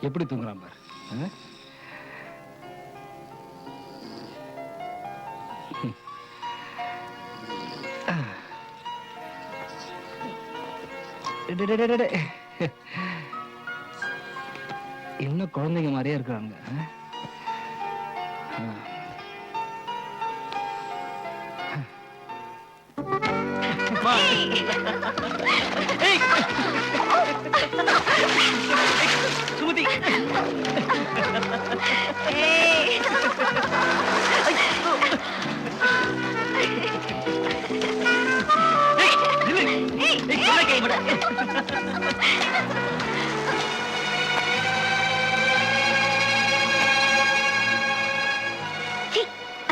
எப்படி தூங்குறான் பாரு. இன்னும் குழந்தைங்க மாதிரியே இருக்கிறாங்க ஆ?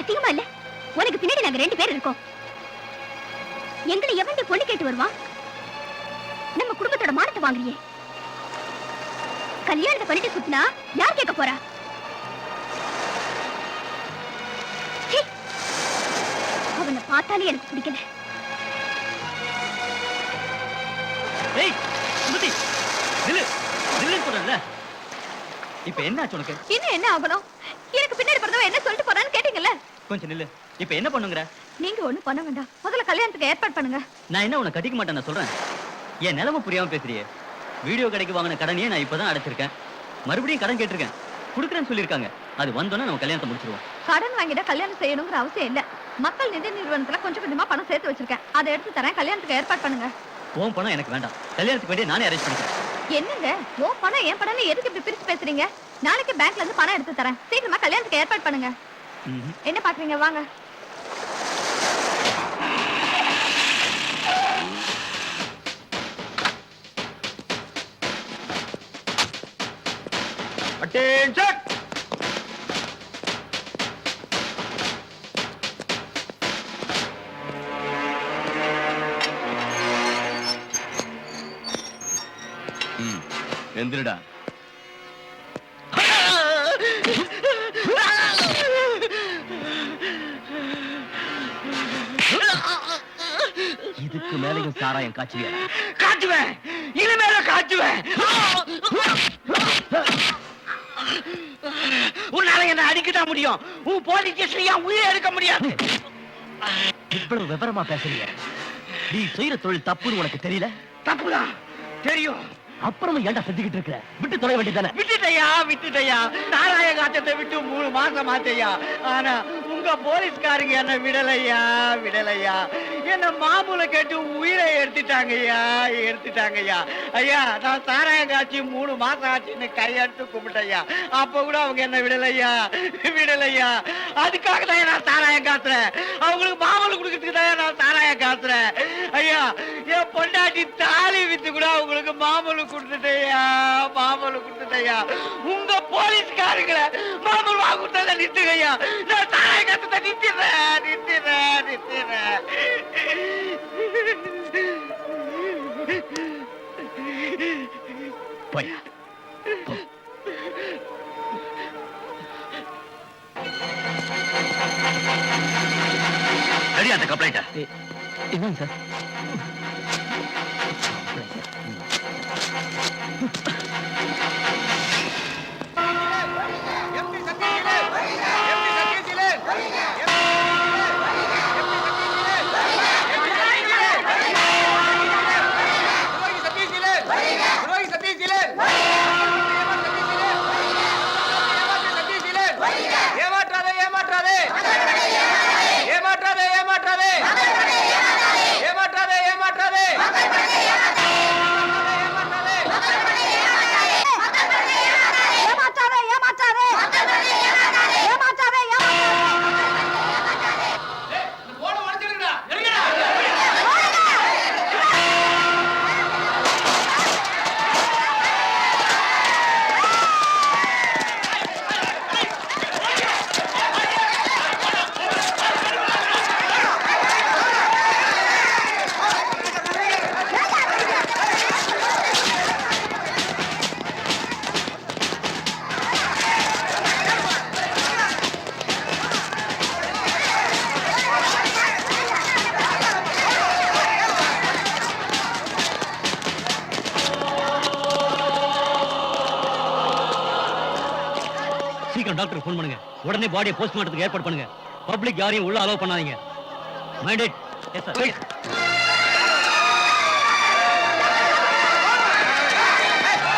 அதிகமா இல்ல? உனக்கு பின்னாடி நாங்க ரெண்டு பேர் இருக்கோம். எங்களை எவன் பொண்ணு கேட்டு வருவான்? நம்ம குடும்பத்தோட மானத்தை வாங்குறியே. கல்யாணத்தை பண்ணிட்டு சுத்தினா யார் கேட்க போறா? அவனை பார்த்தாலே எனக்கு பிடிக்கல. இப்ப என்ன ஆச்சு உனக்கு? இன்னும் என்ன ஆகணும்? எனக்கு பின்னாடி பிறந்தவன் என்ன சொல்லிட்டு போறான்னு கேட்டீங்கல்ல? கொஞ்சம் நில்லு. இப்ப என்ன பண்ணுங்கிற? நீங்க ஒண்ணும் பண்ண வேண்டாம். முதல்ல கல்யாணத்துக்கு ஏற்பாடு பண்ணுங்க. நான் என்ன உன்னை கட்டிக்க மாட்டேன் நான் சொல்றேன்? என் நிலைமை புரியாம பேசுறியே. வீடியோ கடைக்கு வாங்கின கடனையே நான் இப்பதான் அடைச்சிருக்கேன். மறுபடியும் கடன் கேட்டிருக்கேன். கொடுக்குறேன்னு சொல்லியிருக்காங்க. அது வந்தோன்னே நம்ம கல்யாணத்தை முடிச்சிருவோம். கடன் வாங்கிட்டா கல்யாணம் செய்யணுங்கிற அவசியம் இல்ல. மக்கள் நிதி நிறுவனத்துல கொஞ்சம் கொஞ்சமா பணம் சேர்த்து வச்சிருக்கேன். அதை எடுத்து தரேன். கல்யாணத்துக்கு ஏற்பாடு பண்ணுங்க. உன் பணம் எனக்கு வேண்டாம். கல்யாணத்துக்கு வேண்டிய நானே அரேஞ்ச் பண்ணிக்கிறேன். என்னங்க? ஓ பணம் என் பணம் எதுக்கு இப்படி பிரிச்சு பேசுறீங்க? நாளைக்கு பேங்க்ல இருந்து பணம் எடுத்து தரேன். சீக்கிரமா கல்யாணத்துக்கு ஏற்பாடு பண்ணுங்க. என்ன பாக்குறீங்க? வாங்க. அட்டென்ஷன் எந்திரடா இதுக்கு மேலையும் சாராயம் காய்ச்சுவியா? காட்டுவேன். இனிமேல காட்டுவேன். உன்னால என்ன அடிக்கதான் முடியும். உன் போலீஸ் ஸ்டேஷன்ல என் உயிரை எடுக்க முடியாது? இவ்வளவு விவரமா பேசுறீங்க. நீ செய்யற தொழில் தப்புன்னு உனக்கு தெரியல? தப்புதான் தெரியும். அப்புறமா ஏன்டா செஞ்சுக்கிட்டு இருக்கிற விட்டு தொலை வேண்டியதானே விட்டுட்டையா விட்டுட்டையா. நாராய காட்டத்தை விட்டு மூணு மாசம் ஆச்சையா. ஆனா உங்க போலீஸ்காரங்க என்ன விடலையா? விடலையா? என்ன மாமூல கேட்டு உயிரை எடுத்துட்டாங்கய்யா எடுத்துட்டாங்க ஐயா ஐயா நான் சாராயம் காய்ச்சி மூணு மாசம் ஆச்சுன்னு கையெடுத்து கும்பிட்டையா அப்ப கூட அவங்க என்ன விடலையா? விடலையா? அதுக்காக தான் நான் சாராயம் காத்துறேன் அவங்களுக்கு மாமூல் கொடுக்கறதுக்கு தான் நான் சாராயம் காத்துறேன் ஐயா என் பொண்டாட்டி தாலி வித்து கூட அவங்களுக்கு மாமூல் கொடுத்துட்டையா மாமூல் கொடுத்துட்டையா உங்க போலீஸ்காரங்களை மாமூல் வாங்க கொடுத்தா நிறுத்துங்கய்யா. சரியா அந்த கம்ப்ளைண்ட் என்னங்க சார்? சீக்கிரம் டாக்டர் ஃபோன் பண்ணுங்க. உடனே பாடியை போஸ்ட்மார்ட்டத்துக்கு ஏற்பாடு பண்ணுங்க. பப்ளிக் யாரையும் உள்ள அலோவ் பண்ணாதீங்க. மைண்டட் எஸ் சார்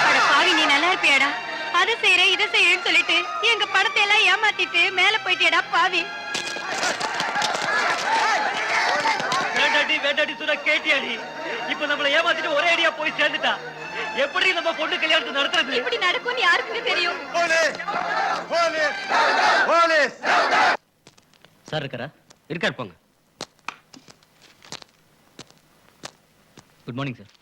அட பாவி நீ நல்லா இருப்பியாடா? அதை செய்யற இதை செய்யறேன்னு சொல்லிட்டு எங்க படத்தை எல்லாம் ஏமாத்திட்டு மேல போயிட்டியடா பாவி. வேண்டாடி வேண்டாடி சொன்னா கேட்டியாடி. இப்ப நம்மள ஏமாத்திட்டு ஒரே அடியா போய் சேர்ந்துட்டா. எப்படி நம்ம பொண்ணு கல்யாணத்தை நடத்துறது? இப்படி நடக்கும்னு யாருக்குமே தெரியும். சார் இருக்காரா? இருக்கார் போங்க. குட் மார்னிங் சார்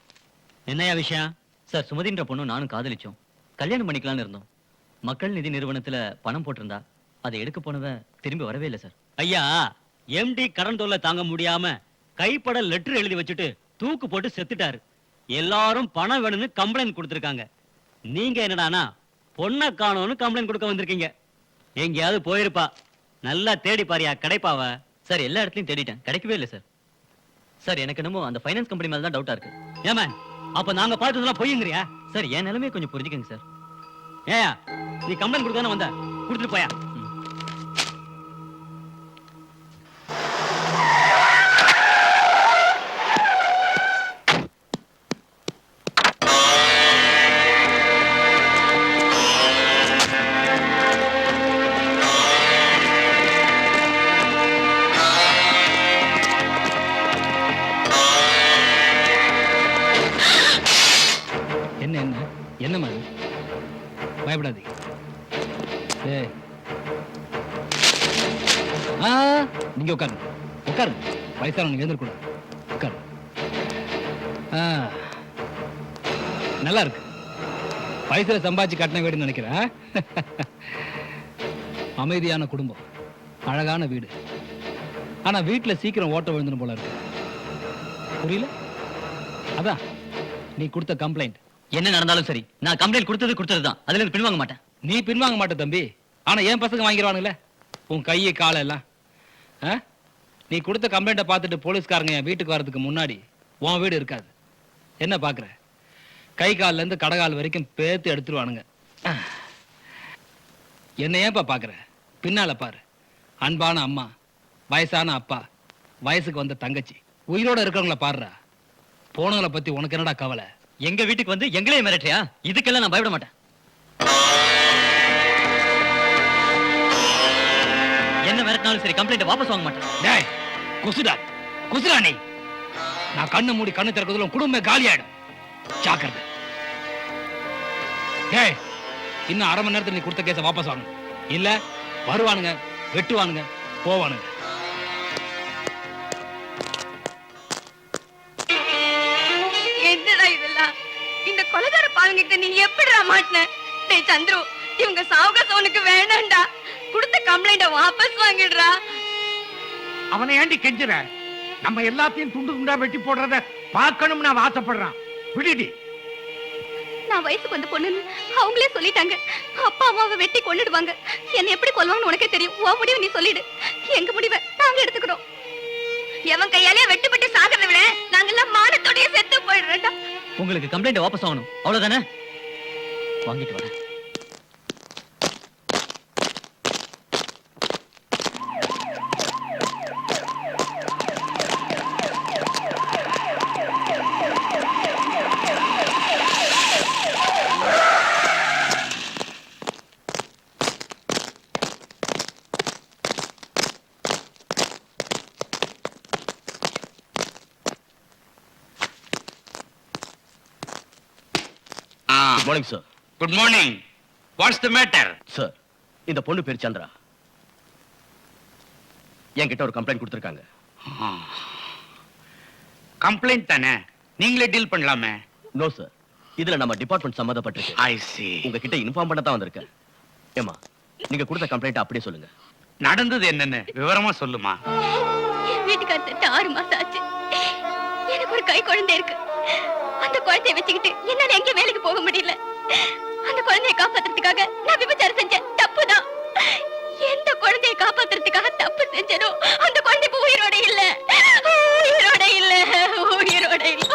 என்னையா விஷயம்? சார் சுமதின்ற பொண்ணு நானும் காதலிச்சோம். கல்யாணம் பண்ணிக்கலாம்னு இருந்தோம். மக்கள் நிதி நிறுவனத்துல பணம் போட்டிருந்தா அதை எடுக்க போனவ திரும்பி வரவே இல்லை சார். ஐயா எம்டி கடன் தொல்லை தாங்க முடியாம கைப்பட லெட்டர் எழுதி வச்சுட்டு தூக்கு போட்டு செத்துட்டாரு. எல்லாரும் பணம் வேணும்னு கம்ப்ளைண்ட் கொடுத்திருக்காங்க. நீங்க என்னடானா பொண்ணை காணோம்னு கம்ப்ளைண்ட் கொடுக்க வந்திருக்கீங்க. எங்கேயாவது போயிருப்பா. நல்லா தேடி பாரியா கிடைப்பாவ? சார் எல்லா இடத்துலயும் தேடிட்டேன். கிடைக்கவே இல்லை சார். சார் எனக்கு என்னமோ அந்த ஃபைனான்ஸ் கம்பெனி மேல தான் டவுட்டா இருக்கு. ஏமேன் அப்ப நாங்க பார்த்ததெல்லாம் பொய்யுங்கிறியா சார் என் நிலைமையை கொஞ்சம் புரிஞ்சுக்கங்க சார். ஏயா நீ கம்ப்ளைண்ட் கொடுக்க வந்த? கொடுத்துட்டு போயா? பயப்படாதீங்க நீங்க உட்காருங்க. உட்காருங்க. வயசானவங்க எழுந்திருக்கூடாது உட்காருங்க. நல்லா இருக்கு. வயசுல சம்பாதிச்சு கட்டின வீடுன்னு நினைக்கிறேன். அமைதியான குடும்பம். அழகான வீடு. ஆனா வீட்டுல சீக்கிரம் ஓட்ட விழுந்துடும் போல இருக்கு. புரியல? அதான். நீ கொடுத்த கம்ப்ளைண்ட் என்ன நடந்தாலும் சரி நான் கம்ப்ளைண்ட் கொடுத்தது கொடுத்தது தான் அதுல இருந்து பின்வாங்க மாட்டேன். நீ பின்வாங்க மாட்ட தம்பி. ஆனா என் பசங்க வாங்கிடுவானுங்களே உன் கையை காலை எல்லாம் ஆ? நீ கொடுத்த கம்ப்ளைண்ட்டை பார்த்துட்டு போலீஸ்காரங்க என் வீட்டுக்கு வர்றதுக்கு முன்னாடி உன் வீடு இருக்காது. என்ன பார்க்குற? கை கால்ல இருந்து கடகால் வரைக்கும் பேத்து எடுத்துருவானுங்க. என்ன ஏன்பா பார்க்குற? பின்னால பாரு. அன்பான அம்மா வயசான அப்பா வயசுக்கு வந்த தங்கச்சி. உயிரோட இருக்கிறவங்கள பாடுறா போனவங்களை பத்தி உனக்கு என்னடா கவலை? எங்க வீட்டுக்கு வந்து எங்களே மிரட்டியா இதுக்கெல்லாம் நான் பயப்பட மாட்டேன். என்ன மிரட்டினாலும் சரி கம்ப்ளைண்ட் வாபஸ் வாங்க மாட்டேன். டேய் குசுடா. குசுடா நீ. நான் கண்ணு மூடி கண்ணு திறக்கிறதுல குடும்பம் குடும்பமே காலியாயிடும். ஜாக்கிரதை. டேய் இன்னும் அரை மணி நேரத்துல நீ கொடுத்த கேஸை வாபஸ் வாங்க. இல்ல வருவானுங்க வெட்டுவானுங்க போவானுங்க. நீ எப்படிடா மாட்டின. டேய் சந்துரு இவங்க சாவகாசம் உனக்கு வேணாம்டா. கொடுத்த கம்ப்ளைண்ட வாபஸ் வாங்கிடுறா. அவனை ஏண்டி கெஞ்சுற? நம்ம எல்லாத்தையும் துண்டு துண்டா வெட்டி போடுறத பார்க்கணும்னு நான் ஆசைப்படுறான். விடுடி. நான் வயசுக்கு வந்த பொண்ணுன்னு அவங்களே சொல்லிட்டாங்க. அப்பா அம்மாவை வெட்டி கொன்னுடுவாங்க. என்ன எப்படி கொல்வாங்கன்னு உனக்கே தெரியும். உன் முடிவு நீ சொல்லிடு. எங்க முடிவை நாங்க எடுத்துக்கிறோம். எவன் கையாலே வெட்டுப்பட்டு சாகிறத விட நாங்கெல்லாம் மானத்தோடய செத்து போயிடுறேன்டா உங்களுக்கு கம்ப்ளைண்ட் வாபஸ் வாங்கணும். அவ்வளவுதானே? வாங்கிட்டு வரேன். Morning sir good morning what's the matter sir இந்த பொண்ணு பேர் சந்திரா. என்கிட்ட ஒரு கம்ப்ளைண்ட் கொடுத்துருக்காங்க. கம்ப்ளைண்ட் தானே? நீங்களே டீல் பண்ணலாமே. நோ சார் இதுல நம்ம டிபார்ட்மெண்ட் சம்மந்தப்பட்டிருக்கு. ஐ சி உங்ககிட்ட இன்ஃபார்ம் பண்ண தான் வந்திருக்கேன். ஏமா நீங்க கொடுத்த கம்ப்ளைண்ட் அப்படியே சொல்லுங்க. நடந்தது என்னன்னு விவரமா சொல்லுமா? என் வீட்டுக்கார செத்து ஆறு மாசம் ஆச்சு. எனக்கு ஒரு கை குழந்தை இருக்கு. அந்த குழந்தைய வச்சுக்கிட்டு என்னால எங்கேயும் வேலைக்கு போக முடியல. அந்த குழந்தையை காப்பாத்துறதுக்காக நான் விபச்சாரம் செஞ்சேன். தப்புதான். எந்த குழந்தையை காப்பாத்துறதுக்காக தப்பு செஞ்சனோ அந்த குழந்தை உயிரோட இல்ல. உயிரோட இல்ல. உயிரோட இல்ல.